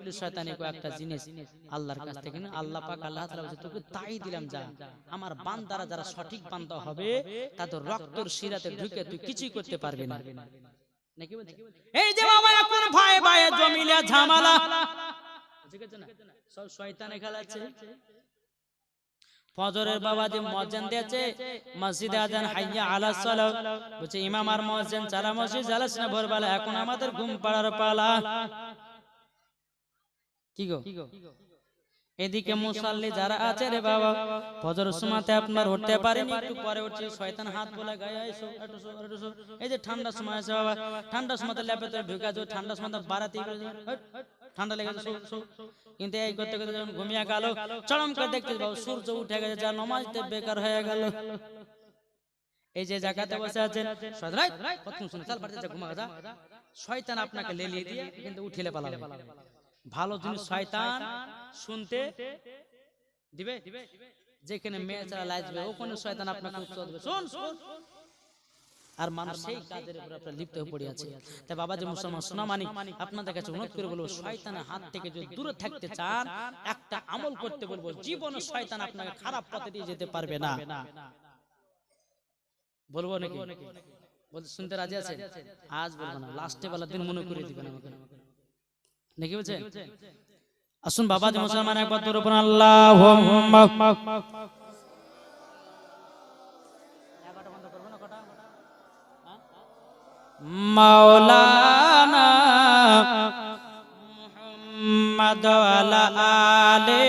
ইবলিস শয়তানি কো একটা জিনিস আল্লাহর কাছ থেকে আল্লাহ পাক আল্লাহ তাআলা বলছে তোকে তাই দিলাম যা। আমার বান্দারা যারা সঠিক বান্দা হবে তাদের রক্তর শিরাতে ঢুকে তুই কিছুই করতে পারবি না। নাকি এই যে বাবা এখন ভয়ে ভয়ে জমিলে ঝামেলা। বুঝে গেছো না? সব শয়তানে খেলাচ্ছে ফজরের বাবা যে মসজিদ দিয়েছে মসজিদে আজান হাইয়া আলা বলছে ইমাম আর মসজিদ চালা মসজিদ না ভোরবেলা এখন আমাদের ঘুম পাড়ার পালা। কি গো? এদিকে মুসাল্লি যারা আছে রে বাবা ফজর সময়তে আপনার উঠতে পারেনি একটু পরে উঠছে শয়তান হাত বলে গায়ে এসো এই যে ঠান্ডার সময় আছে বাবা ঠান্ডার সময় ল্যাপে তো ঢুকে যাও ঠান্ডার সময় বাড়াতে ঠান্ডা লেগে। কিন্তু এই করতে করতে যখন ঘুমিয়ে গেল চরম করে দেখতে বাবু সূর্য উঠে গেছে যা নমাজতে বেকার হয়ে গেল। এই যে জায়গাতে বসে আছেন শয়তান আপনাকে লেলিয়ে দিয়ে কিন্তু উঠিলে পালাবে। ভালো জিনিস শয়তান শুনতে দিবে। যেখানে মেয়ে ছাড়া লাজবে ওখানে শয়তান আপনাকে উৎসাহ দেবে। শুন শুন আর মানুষ সেই কাজের উপর আপনার লিপ্ত হয়ে পড়ে আছে। তাই বাবা যে মুসলমান শোনা মানি আপনাদের কাছে অনুরোধ করে বলব শয়তানের হাত থেকে যদি দূরে থাকতে চান একটা আমল করতে বলব জীবনে শয়তান আপনাকে খারাপ পথে দিয়ে যেতে পারবে না। বলব নাকি বলতে শুনতে রাজি আছে আজ বলব না লাস্টে বেলা দিন মনে করে দিবেন আমাকে। নাকি বলছে আসুন বাবা যে মুসলমান একবার তোর উপর আল্লাহ মাওলানা মুহাম্মদ ওয়ালা আলে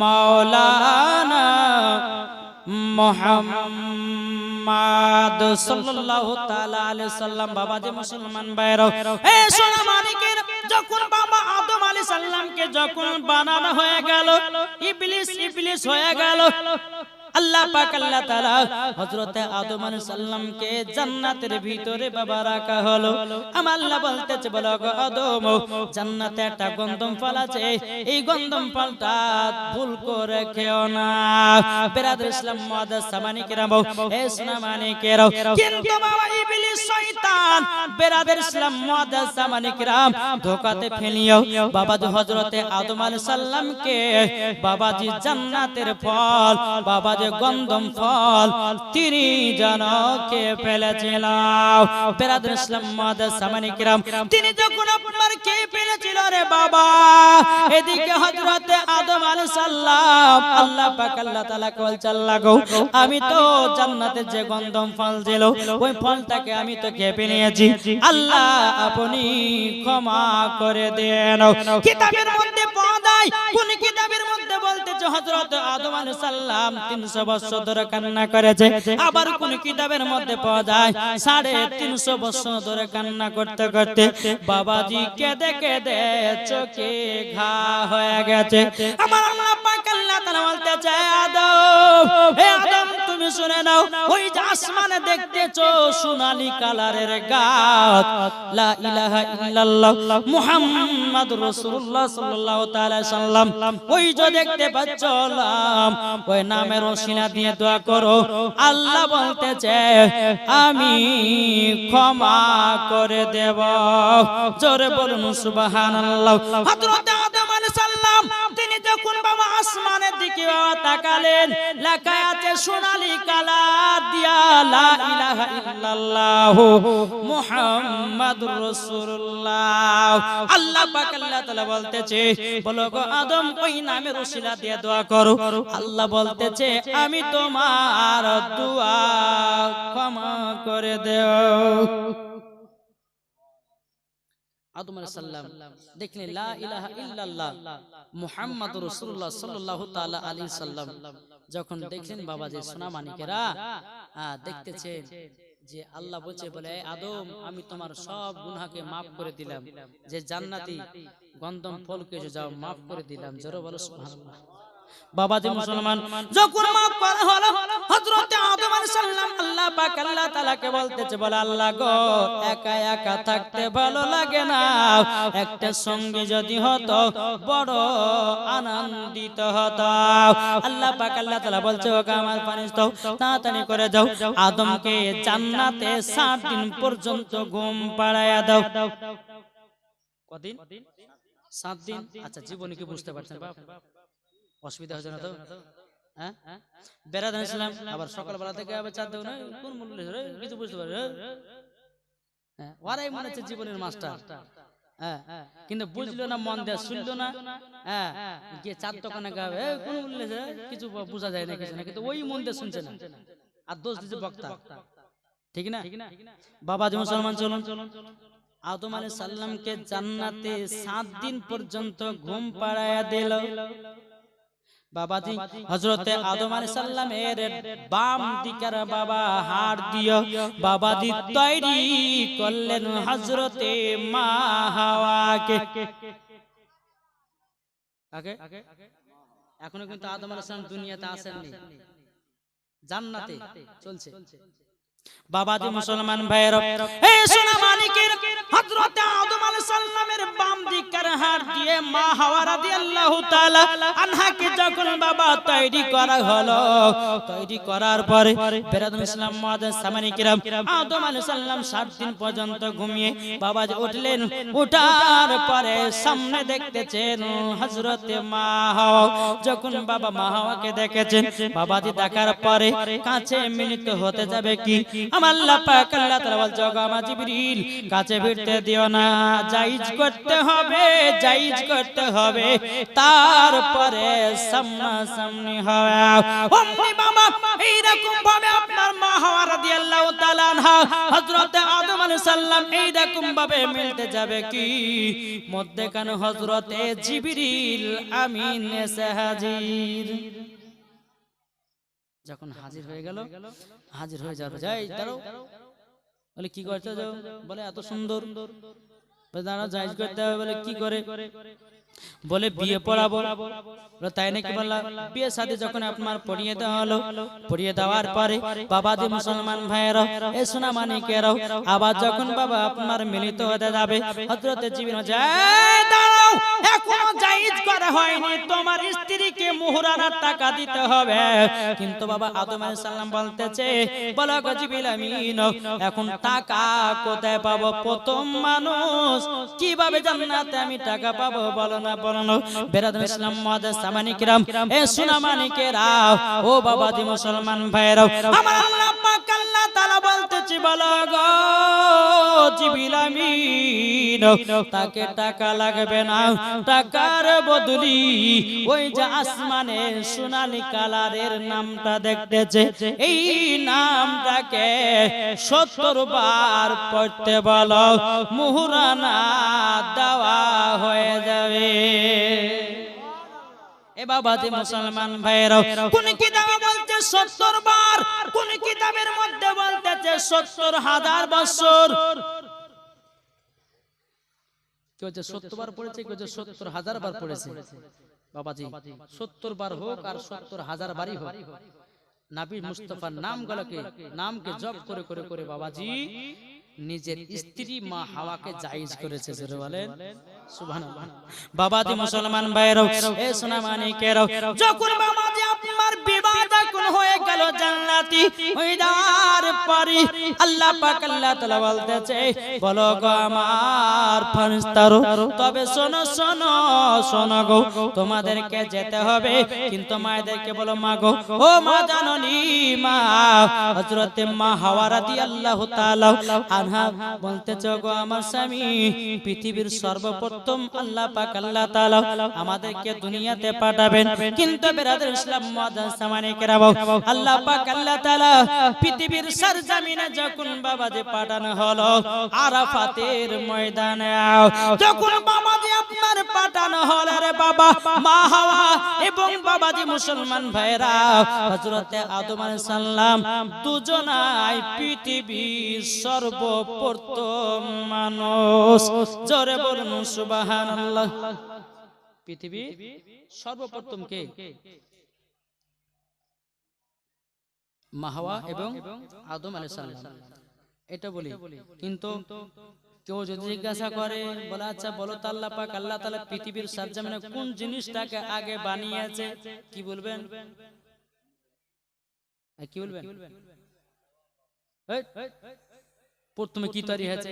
মাওলানা মুহাম্মদ সাল্লাল্লাহু তাআলা আলাইহি সাল্লাম বাবা যে মুসলমান ভাইরা এ সোনা মালিকের, যখন বাবা আদম আলাইহিস সালামকে যখন বানানো হয়ে গেল, ইবলিস ইবলিস হয়ে গেল আল্লাহ পাক আল্লাহ তাআলা হযরতে আদম আলাইহিস সালামকে জান্নাতের ভিতরে বাবা রাখা হলো। আমার আল্লাহ বলতেছে বলো গো আদম জান্নাতে একটা গন্ধম ফল আছে এই গন্ধম ফলটা ভুল করে খেও না। বেরাদুল ইসলাম মুআদ্দাস সামানি কেরাম এ সুনামানি কেরাম। কিন্তু বাবা ইবলিস শয়তান বেরাদুল ইসলাম মুআদ্দাস সামানি কেরাম ধোকাতে ফেলিও। বাবাজি হযরতে আদম আলাইহিস সালামকে বাবাজি জান্নাতের ফল বাবাজি গন্ধম ফল তিনি যেন কে ফেলেছিল ইসলাম তিনি যখন আপনার কে ফেলেছিল রে বাবা, এদিকে আদম আলাইহিস সালাম আল্লাহ পাক আল্লাহ তাআলা কল আমি তো জান্নাতে যে গন্ধম ফল ছিল, ওই ফলটাকে আমি তো খেপে নিয়েছি আল্লাহ আপনি ক্ষমা করে দেন। কিতাবের মধ্যে পাওয়া যায় কোন কিতাবের মধ্যে বলতেছে, হযরত আদম আলাইহিস সালাম 300 বছর ধরে কান্না করেছে। আবার কোন কিতাবের মধ্যে পাওয়া যায় 350 বছর ধরে কান্না করতে করতে বাবাজি কেঁদে কেঁদে চোখে ঘা হয়ে গেছে। আমার আল্লাহ পাক আল্লাহ ওসিলা দিয়ে দোয়া করো। আল্লাহ বলতেছে আমি ক্ষমা করে দেব। জোরে বলুন সুবহানাল্লাহ। যখন বাবা আসমানের দিকে তাকালেন, লেখা আছে সোনালী কালার দিয়া, লা ইলাহা ইল্লাল্লাহ মুহাম্মাদুর রাসূলুল্লাহ। আল্লাহ পাক আল্লাহ তাআলা বলতেছে, বলো গো আদম, ওই নামের ওসিলা দিয়ে দোয়া করো। আল্লাহ বলতেছে, আমি তোমার দোয়া ক্ষমা করে দেও। আদম সাল্লাম দেখলেন লা ইলাহা ইল্লাল্লাহ। মুহাম্মাদুর রাসূলুল্লাহ সাল্লাল্লাহু তাআলা আলাইহি সাল্লাম। যখন দেখলেন বাবা যে সোনা মানিকেরা হ্যাঁ, দেখতেছেন যে আল্লাহ বলছে বলে "এই আদম আমি তোমার সব গুনাহকে মাফ করে দিলাম। যে জান্নাতি গন্ধম ফলকে যে যাও মাফ করে দিলাম। জোরে বলো সুবহানাল্লাহ। বাবা যে মুসলমান যখন মাফ করা হলো হযরত আদম আলাইহিস সালাম আল্লাহ পাক আল্লাহ তাআলাকে বলতেছে বলে আল্লাহ গো একা একা থাকতে ভালো লাগে না। একটা সঙ্গী যদি হতো বড় আনন্দিত হতো আল্লাহ পাক আল্লাহ তাআলা বলছে ওকে আমার পানি দাও তাড়াতাড়ি করে যাও। আদমকে জান্নাতে 60 দিন পর্যন্ত ঘুম পাড়ায়া দাও। কদিন? সাত দিন? আচ্ছা জীবনে কি বুঝতে পারছেন বাপ? অসুবিধা হচ্ছে না তো? হ্যাঁ? বেড়াতে আসলাম আবার সকালবেলা থেকে আবার চার দেবো না কোন মূল্য কিছু বুঝতে হ্যাঁ? ওরাই মনে হচ্ছে জীবনের মাস্টার। হ্যাঁ কিন্তু বুঝলো না মন দেয়া শুনলো না হ্যাঁ গিয়ে চার দোকানে গাবে কোন কিছু বোঝা যায় না কিছু না কিন্তু ওই মন দিয়ে শুনছে না। আর দোষ দিচ্ছে বক্তা। ঠিক না? বাবা যে মুসলমান চলুন। আদম আলাইহিস সালামকে জান্নাতে সাত দিন পর্যন্ত ঘুম পাড়ায়া দিল। বাবাজি হজরতে আদম আলী সাল্লামের বাম দিকার বাবা হার দিও বাবাজি তৈরি করলেন হজরতে মা হাওয়াকে। এখনও কিন্তু আদম আলী সাল্লাম দুনিয়াতে আসেননি। জান্নাতে চলছে। বাবাজি মুসলমান ভাইয়ের এই সোনা মানিকের হযরত আদম আলাইহিস সালামের বাম দিকের হাড় দিয়ে মা হাওয়া রাদিয়াল্লাহু তাআলা আনহাকে যখন বাবা তৈরি করা হলো তৈরি করার পরে বেরাদম ইসলাম মুআদ্দাস সামানি কিরাম আদম আলাইহিস সালাম 7 দিন পর্যন্ত ঘুমিয়ে বাবাজি উঠলেন উঠার পরে সামনে দেখতেছেন হযরত মা হাওয়া। যখন বাবা মা হাওয়াকে দেখেছেন বাবাজি দেখার পরে কাছে মিলিত হতে যাবে কি? আমার ভিড়তে দিও না। করতে হবে করতে হবে। তারপরে সামনা ভাবে আপনার মা হাওয়া রাদিয়াল্লাহু তাআলা এইরকম ভাবে মিলতে যাবে কি? মধ্যখানে হযরতে জিবরিল আমিন এসে যখন হাজির হয়ে গেল হাজির হয়ে যাবে। যাই দাঁড়াও। বলে কি করছ যাও? বলে এত সুন্দর। দাঁড়াও করতে হবে। বলে কি করে? বলে বিয়ে পড়াবো। তাই নাকি বললাম বিয়ে সাথে যখন আপনার পড়িয়ে দেওয়া হলো পড়িয়ে দেওয়ার পরে বাবা যে মুসলমান ভাইয়েরা এ সোনা আবার যখন বাবা আপনার মিলিত হতে যাবে হজরতে জীবন যায় এখনও হয়নি। তোমার মোহরানার টাকা দিতে হবে। কিন্তু বাবা আদম আলাইহিস সালাম বলতেছে এখন টাকা কোথায় পাবো? প্রথম মানুষ, কীভাবে জান্নাতে আমি টাকা পাবো বলো না বলো না। ইসলাম মুআদ্দাস সামানিকরাম এ সোনা মানিকেরা, ও বাবা দি মুসলমান আল্লাহ তাকে টাকা লাগবে না টাকার বদলি। ওই যে আসমানে সোনালি কালারের নামটা দেখতেছে এই নামটাকে সত্তর বার পড়তে বলো মুহুরানা দেওয়া হয়ে যাবে। এ বাবাজি মুসলমান ভাইরাও কোন কিতাবে বলছে সত্তর বার কোন কিতাবের মধ্যে বলতেছে সত্তর হাজার বছর। নাম গুলোকে নামকে জপ করে করে করে বাবাজি নিজের স্ত্রী মা হাওয়াকে জায়েজ করেছে জোরে বলেন। সুবহানাল্লাহ। বাবাজি মুসলমান ভাইরাও এ সোনা মানিকেরাও যখন বাবাজি আপনার বিবাহ যখন হয়ে গেল জান্নাতি হইদার পরে আল্লাহ পাক আল্লাহ তাআলা বলতেছে বলো গো আমার ফেরেশতারো তবে শোনো শোনো শোনো গো তোমাদেরকে যেতে হবে কিন্তু মায়েদেরকে বলো মা গো ও মা জাননি মা হযরত মা হাওয়া রাদিয়াল্লাহু তাআলা আনহা বলতেছে গো আমার স্বামী? পৃথিবীর সর্বপ্রথম আল্লাহ পাক আল্লাহ তাআলা আমাদেরকে দুনিয়াতে পাঠাবেন। কিন্তু ইসলাম কেরাবো আল্লাহ পাক আল্লাহ তাআলা পৃথিবীর সরজমিনে যখন বাবাজি পাঠানো হলো, আরাফাতের ময়দানে, যখন বাবাজি আপনার পাঠানো হলো রে বাবা, মা হাওয়া এবং বাবাজি মুসলমান ভাইরা হযরতে আদম আলাইহিস সালাম দুজনাই পৃথিবীর মানুষ। পৃথিবী সর্বপ্রথম কে? এবং আদম এটা বলি। কিন্তু কেউ যদি জিজ্ঞাসা করে, বলে আচ্ছা বলো তো আল্লাহ পাক, আল্লাহ তাআলা পৃথিবীর সরজমিনে কোন জিনিসটাকে আগে বানিয়েছে? কি বলবেন? কি বলবেন? প্রথমে কি তৈরি হয়েছে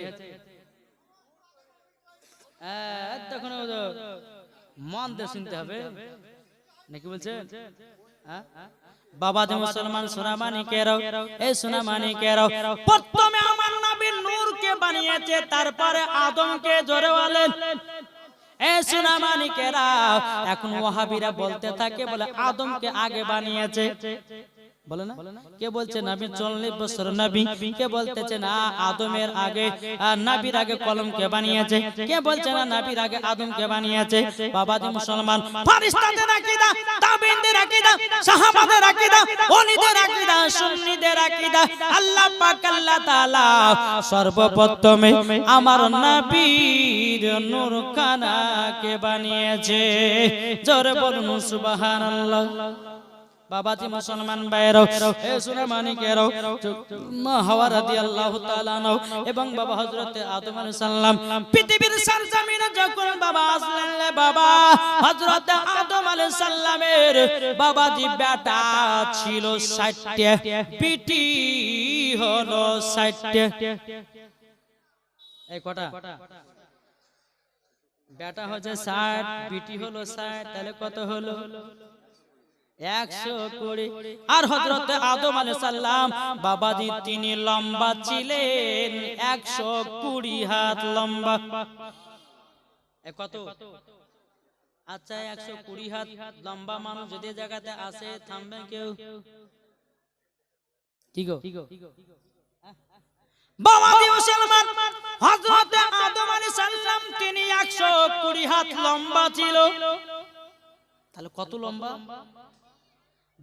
আহ, তখন মন দিয়ে শুনতে হবে। নাকি বলছে? হ্যাঁ? বাবা যে মুসলমান সোনামানি কেরাও এই সোনামানি কেরাও প্রথমে আমার নবীর নূরকে বানিয়েছে তারপরে আদমকে জোরে বলেন। এখন ওয়াহাবিরা বলতে থাকে বলে আদমকে আগে বানিয়েছে। বলে না? কে বলছে নবী চল্লিশ বছর নবী কে বলতেছে না আদমের আগে নবীর আগে কলমকে বানিয়েছে কে বলছে না নবীর আগে আদমকে বানিয়েছে বাবাজি মুসলমান ফারিস্তাদের আকীদা তাবিনদের আকীদা সাহাবাদের আকীদা ওলিদের আকীদা সুন্নিদের আকীদা আল্লাহ পাক আল্লাহ তাআলা সর্বপ্রথমে আমার নবীর নূর কানাকে বানিয়েছে। জোরে বলুন সুবহানাল্লাহ। বাবাজি মুসলমান এবং বাবা হযরত আদম আলাইহিস পৃথিবীর যখন বাবা আসলেন বাবা, হযরত আদম সালামের বাবাজি বেটা ছিল 60টা পিটি হলো 60টা এই কটা? বেটা হচ্ছে 60 পিটি হলো 60 তাহলে কত হলো? একশো কুড়ি। আর হজরত আদম আলাই সাল্লাম বাবাজি তিনি লম্বা ছিলেন। একশো কুড়ি হাত লম্বা। কত? আচ্ছা একশো কুড়ি হাত লম্বা মানুষ যদি জায়গাতে আসে থামবে কেউ? কি গো? বাবাজি মুসলমান হযরত আদম আলাইহিস সালাম তিনি 120 হাত লম্বা ছিল। তাহলে কত লম্বা?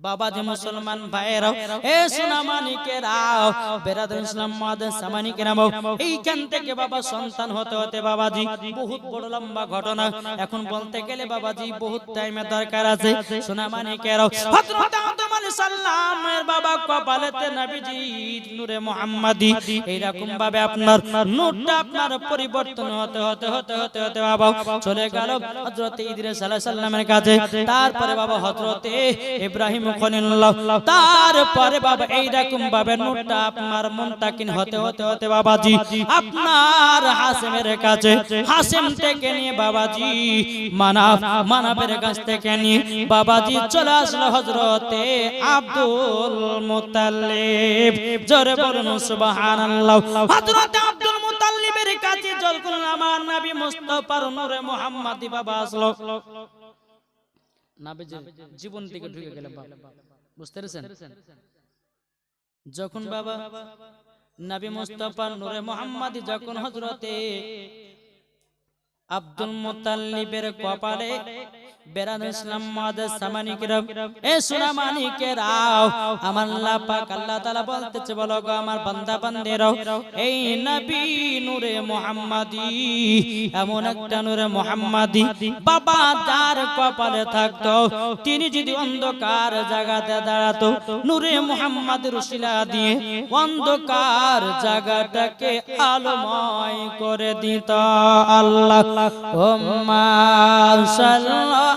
বাবা যে মুসলমান ভাইরাও এ সোনামানিকেরাও বেরাদুল ইসলাম মাদান সামানিকেরাও এইখান থেকে বাবা সন্তান হতে হতে বাবাজি বহুত বড় লম্বা ঘটনা। এখন বলতে গেলে বাবাজি বহুত টাইমের দরকার আছে। সোনা মানিকেরাও হযরত আদম বাবা কপালেতে নবীজি নূরে মুহাম্মাদি। এইরকম ভাবে আপনার নূরটা আপনার পরিবর্তন হতে হতে হতে হতে হতে বাবা চলে গেল হযরত ইদ্রিস আলাইহিস সালামের কাছে। তারপরে বাবা হযরতে ইব্রাহিম তারপরে বাবা এইরকম ভাবে নূরটা আপনার মুনতাকিন হতে হতে হতে বাবাজি। আপনার হাসিমের কাছে হাসিম থেকে নিয়ে বাবাজি মানাব মানাবের কাছ থেকে নিয়ে বাবাজি চলে আসলো হযরতে আব্দুল মুতাল্লিব জোরে বলুন সুবহানাল্লাহ। হযরতে আব্দুল মুতাল্লিবের কাছে যখন আমার নবী মুস্তাফার নূরে মুহাম্মাদি বাবা আসলো। নাবিজের জীবন থেকে ঢুকে গেলেন বাবা বুঝতে পেরেছেন? যখন বাবা নবী মুস্তাফা নূরে মুহাম্মাদি যখন হযরতে আব্দুল মুতাল্লিবের কপালে বেরান ইসলাম মাদার সামানিকরাম এ সুনামানিকেরাও আমার আল্লাহ পাক আল্লাহ তাআলা বলতেছে বলো গো আমার বান্দা বান্দেরাও এই নবী নূরে মুহাম্মাদি এমন একটা নূরে মুহাম্মাদি। বাবা যার কপালে থাকতো তিনি যদি অন্ধকার জায়গাতে দাঁড়াতো নূরে মুহাম্মদ রসিলা দিয়ে অন্ধকার জায়গাটাকে আলোময় করে দিত আল্লাহ। ওম্মা সাল্লাল্লাহু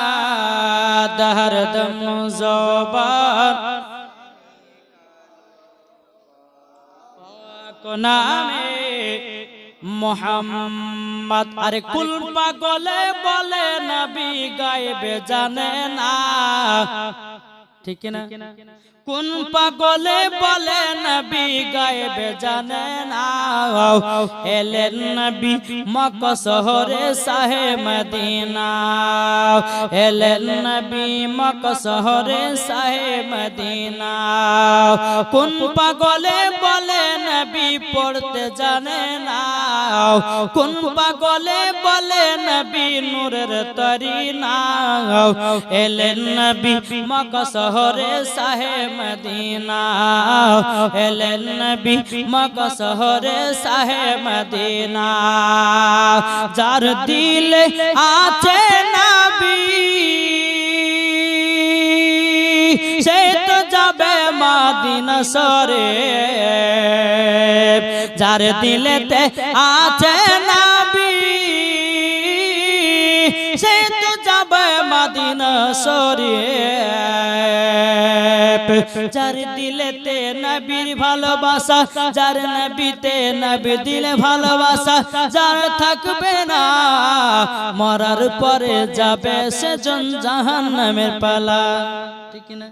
মোহাম্মদ হরদম জবান নামে মোহাম্মদ। আরে কুল পাগলে বলে নবী গায়েবে জানে না। ঠিক না কোন পাগলে বলে নবী গায়েবে জানে না। এলেন নবী মক্ক শহরে সাহে মদিনা। এলেন নবী মক্ক শহরে সাহে মদিনা। কোন পাগলে বলে নবী পড়তে জানে না। কোন পাগলে বলে নবী নূরের তরি না এলেন নবী মক্ক শহরে সাহে মদিনা। এলেন নবী মক্কা শহরে শাহে মদিনা। যার দিলে আছে নবী, সে তো যাবে মাদিনা সরে যার দিলেতে আছে নবী, সে তো যাবে মাদিনা সরে যার দিলেতে নবীর ভালোবাসা, যার নবীতে নবী দিলে ভালোবাসা, যার থাকবে না, মরার পরে যাবে সে জাহান নামের পালা। ঠিক না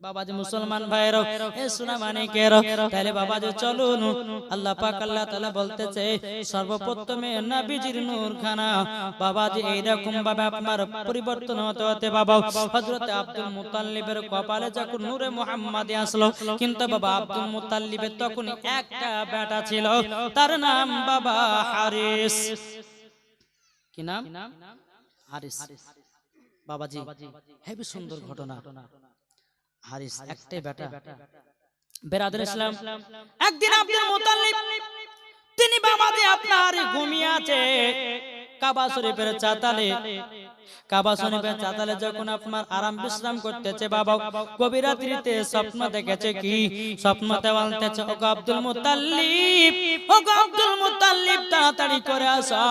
বাবাজি মুসলমান ভাইরো এ সোনা মানিকেরো তাহলে বাবাজি চলুন আল্লাহ পাক আল্লাহ তাআলা বলতেছে সর্বপ্রথমে নবীজির নূর খানা বাবাজি এইরকম ভাবে আপনার পরিবর্তন হতে হতে বাবা হযরত আব্দুল মুতাল্লিবের কপালে যখন নূরে মুহাম্মাদি আসলো কিন্তু বাবা আব্দুল মুতাল্লিবের তখন একটা বেটা ছিল তার নাম বাবা হারিস। কি নাম? হারিস। বাবাজি হেবি সুন্দর ঘটনা। হারিস একটাই বেটা বেরাদের ইসলাম একদিন আব্দুল মুতাল্লিব তিনি বাবাজি আপনার ঘুমিয়ে আছে। কাবা শরীফের চাতালে কাবা শরীফের চাতালে যখন আপনার আরাম বিশ্রাম করতেছে বাবা গভীর স্বপ্ন দেখেছে কি? স্বপ্নতে বলতেছে ও আব্দুল মুতাল্লিব ও আব্দুল মুতাল্লিব তাড়াতাড়ি করে আসো।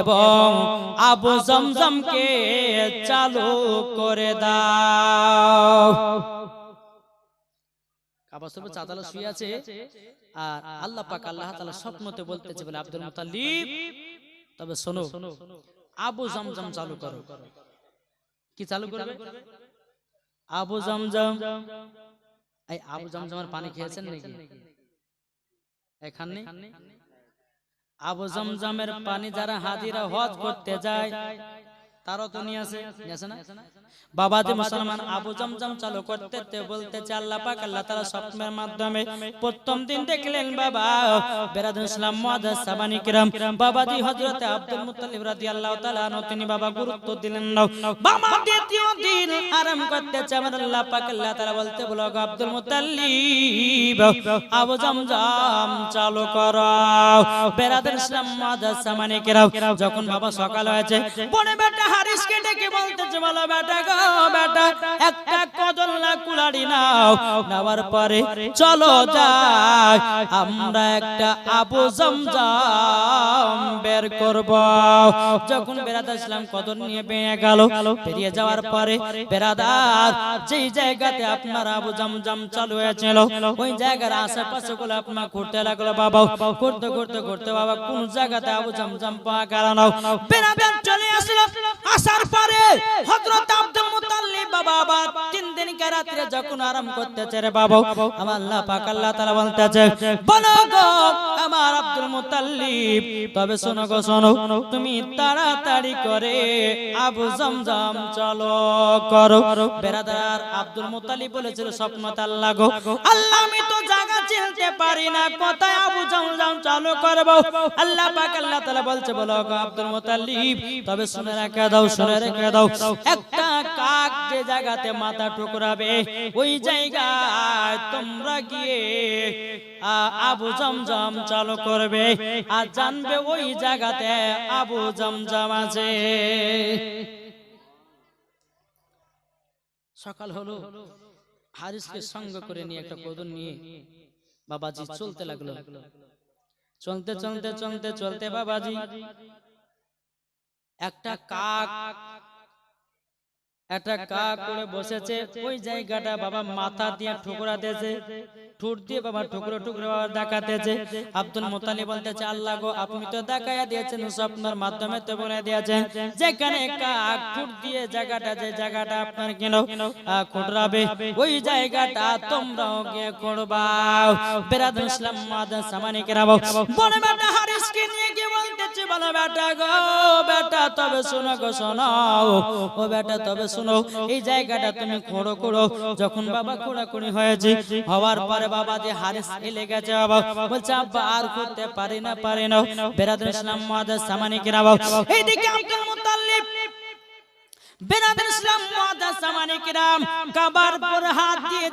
এবং আবু জমজমকে চালু করে দাও। কাবা শরীফের চাতালে শুয়ে আছে আর আল্লাহ পাক আল্লাহ তাআলা স্বপ্নতে বলতেছে বলে আব্দুল মুতাল্লিব। তবে শোনো। আবু জমজম চালু করো। কি চালু করবে? আবু জমজম। এই আবু জমজমের পানি খেয়েছেন নাকি? এখানে আবু জমজমের পানি যারা হাজিরা হজ করতে যায় তারও তো নিয়ে নিয়ে না? বাবা যে মুসলমান আবু জমজম চালু করতে তে বলতেছে আল্লাহ পাক আল্লাহ তাআলা স্বপ্নের মাধ্যমে প্রথম দিন দেখলেন বাবা বেরাদুল ইসলাম সাবানি কিরাম বাবাজি হযরত আব্দুল মুত্তালিব রাদিয়াল্লাহু তাআলা আনহু তিনি বাবা গুরুত্ব দিলেন। না বাবা দ্বিতীয় দিন আরাম করতেছে আমার আল্লাহ পাক আল্লাহ তাআলা বলতে বলো আব্দুল মুত্তালিব আবু জমজম চালু করো বেরাদুল ইসলাম মুআদ্দাস সাবানি কিরাম যখন বাবা সকাল হয়েছে বনে বেটা হারিসকে ডেকে বলতেছে বলো বেটা গো, বেটা, একটা কদল্লা কুলাড়ি নাও, নেওয়ার পরে চলো যাই, আমরা একটা আবু জমজম বের করব। যখন বেরাদার ইসলাম কদর নিয়ে বেরিয়ে গেল, বেরিয়ে যাওয়ার পরে বেরাদার, যেই জায়গাতে আপনার আবু জমজম চালু হয়েছিল, ওই জায়গার আশেপাশে গুলো আপনার ঘুরতে লাগল, বাবা, ঘুরতে ঘুরতে ঘুরতে, বাবা, কোন জায়গাতে আবু জমজম পাওয়া গেল না? বেরাদার চলে আসার পরে হযরত বাবা আবার তিন দিন কে রাত্রে যখন আরাম করতেছে রে বাবা, আমার আল্লাহ পাক আল্লাহ তাআলা বলতেছে, বলো গো আমার আব্দুল মুতাল্লিব, তবে শোনো গো, শোনো, তুমি তাড়াতাড়ি করে আবু জমজম চলো করো। বেরাদার আব্দুল মুতাল্লিব বলেছিল, স্বপ্ন আল্লাহ গো, আল্লাহ আমি তো জায়গা চিনতে পারি না, কোথায় আবু জমজম চালু করব? আল্লাহ পাক আল্লাহ তাআলা বলছে, বলো গো আব্দুল মুতাল্লিব, তবে শুনে রেখে দাও, শুনে রেখে দাও, একটা কাক যে জায়গাতে মাথা টুকরাবে ওই জায়গায় তোমরা গিয়ে আবু জমজম চালু করবে। আর জানবে ওই জায়গাতে আবু জমজম আছে। সকাল হলো, হারিসকে সঙ্গ করে নিয়ে একটা কদর নিয়ে বাবাজি চলতে লাগল। চলতে চলতে চলতে চলতে বাবাজি, একটা কাক একটা কাক করে বসেছে ওই জায়গাটা বাবা মাথা দিয়ে ঠুকরা দিয়েছে। ঠুট দিয়ে বাবা ঠুকরো ঠুকরো বাবা দেখাতেছে আব্দুল মোতালি বলতেছে আল্লাহ গো আপনি তো দেখাইয়া দিয়েছেন স্বপ্নের মাধ্যমে তো বলে দিয়েছেন। যেখানে কাক ঠুট দিয়ে জায়গাটা যে জায়গাটা আপনার কেন খুঁটরাবে ওই জায়গাটা তোমরাও গিয়ে করবাও বেরাদুল ইসলাম মাদান সামানি কেরাবো বলে বেটা হারিসকে নিয়ে বলে বেটা গো, বেটা, তবে শোনো গো, শোনো। ও বেটা, তবে শোনো, এই জায়গাটা তুমি খোঁড়ো করো যখন বাবা খোঁড়াখুড়ি হয়েছে, হওয়ার পরে বাবা যে হারিস এলে গেছে বাবা। বলছে, আব্বা, আর করতে পারি না পারি না। বেরাদুল সামানি কেরাবো এইদিকে আব্দুল মুতাল্লিব বেনাদের ইসলাম মুআদ্দাস সামানি কিরাম, কাবার পর হাত দিয়ে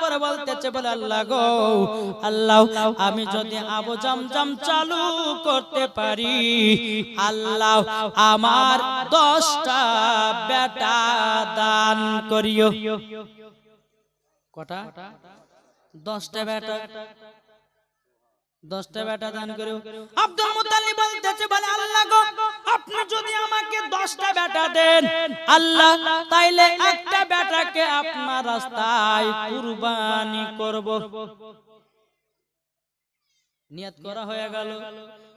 পর বলতেছে, বলে আল্লাহ গো, আল্লাহ, আমি যদি আবু জামজাম চালু করতে পারি, আল্লাহ আমার দশটা বেটা দান করিও। কটা? দশটা বেটা। দশটা বেটা দান করো আব্দুল মুতালিব বলতেছে বলে আল্লাহ গো আপনি যদি আমাকে দশটা বেটা দেন আল্লাহ তাইলে একটা বেটাকে আপনার রাস্তায় কুরবানি করব। নিয়াত করা হয়ে গেল।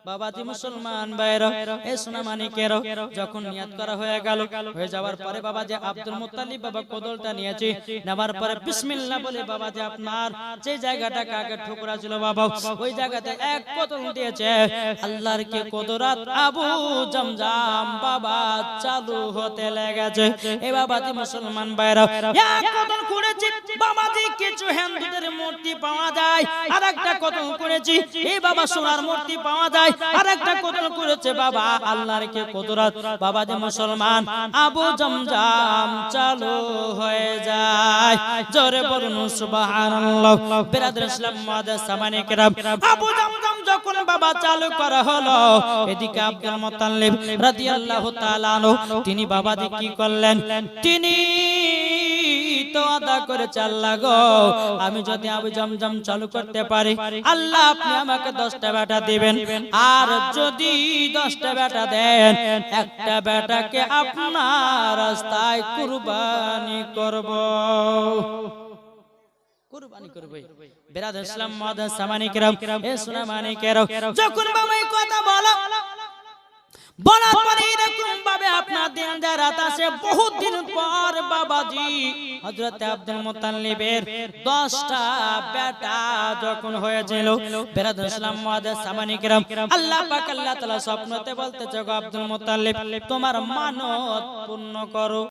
বাবাজি মুসলমান ভাইরা এ সোনা মানিকেরও যখন নিয়ত করা হয়ে গেল হয়ে যাওয়ার পরে বাবা যে আব্দুল মুত্তালিব বাবা কোদলটা নিয়েছে। নেবার পরে বিসমিল্লাহ বলে বাবা যে আপনার যে জায়গাটা আগে ঠুকরা ছিল বাবা ওই জায়গাতে এক কোদল দিয়েছে। আল্লাহর কি কুদরত আবু জমজাম বাবা চালু হতে লেগেছে। এ বাবাজি মুসলমান ভাইরা এক কোদল করেছে বাবাজি কিছু হিন্দুদের মূর্তি পাওয়া যায় আর একটা কোদল করেছি এই বাবা সোনার মূর্তি পাওয়া যায়। আর একটা কোদল করেছে বাবা, আল্লাহর কে কুদরত। বাবা যে মুসলমান, আবু জমজাম চালু হয়ে যায়। জোরে বলুন, সুবহানাল্লাহ। বিরাদর ইসলাম কিরাম। আবু জমজাম যখন বাবা চালু করা হলো, এদিকে আব্দুল রাদিয়াল্লাহু তাআলা তিনি বাবাজি কি করলেন? তিনি তো আদা করেছে আল্লাহ গো আমি যদি আবু জমজম চালু করতে পারি, আল্লাহ আপনি আমাকে দশটা বেটা দিবেন। আর যদি দশটা বেটা দেন, একটা বেটাকে আপনার রাস্তায় কুরবানি করব। কুরবানি করবে বেরাদ ইসলাম মাদান সামানি কেরাম এ সোনা মানি যখন বাবা কথা বলো বলার পরে এরকম ভাবে আপনার দিন রাত আসে দিন পর বাবাজি আব্দুল মুত্তালিবের 10টা বেটা যখন হয়েছিল বেরাদ ইসলাম আল্লাহ পাক আল্লাহ তাআলা স্বপ্নতে বলতেছে, গো আব্দুল মুত্তালিব তোমার মানত পূর্ণ করো।